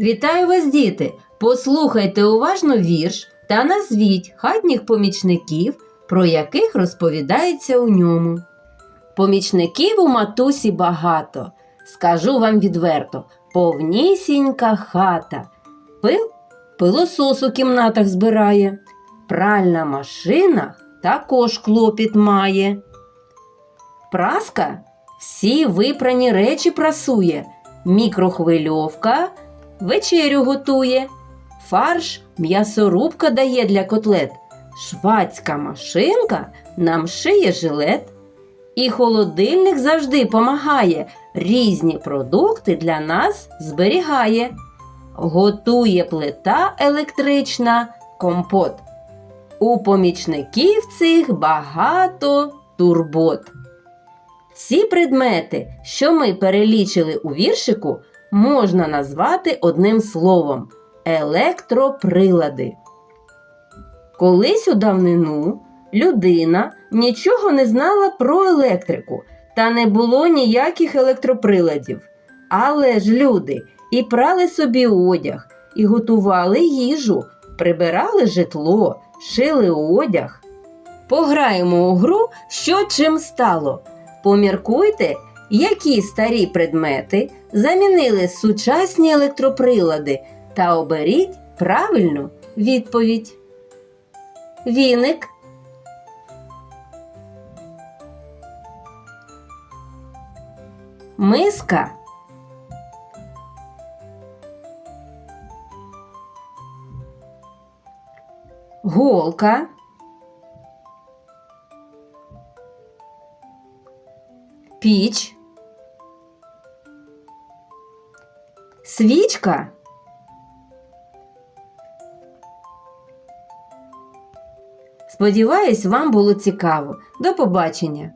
Вітаю вас, діти! Послухайте уважно вірш та назвіть хатніх помічників, про яких розповідається у ньому. Помічників у матусі багато. Скажу вам відверто, повнісінька хата. Пил пилосос у кімнатах збирає, пральна машина також клопіт має. Праска всі випрані речі прасує, мікрохвильовка вечерю готує, фарш м'ясорубка дає для котлет, швацька машинка нам шиє жилет. І холодильник завжди помагає, різні продукти для нас зберігає. Готує плита електрична компот. У помічників цих багато турбот. Всі предмети, що ми перелічили у віршику, можна назвати одним словом електроприлади. Колись у давнину людина нічого не знала про електрику та не було ніяких електроприладів. Але ж люди і прали собі одяг, і готували їжу, прибирали житло, шили одяг. Пограємо у гру, що чим стало. Поміркуйте, які старі предмети замінили сучасні електроприлади? Та оберіть правильну відповідь. Віник, миска, голка, піч, свічка, Сподіваюсь, вам було цікаво. До побачення!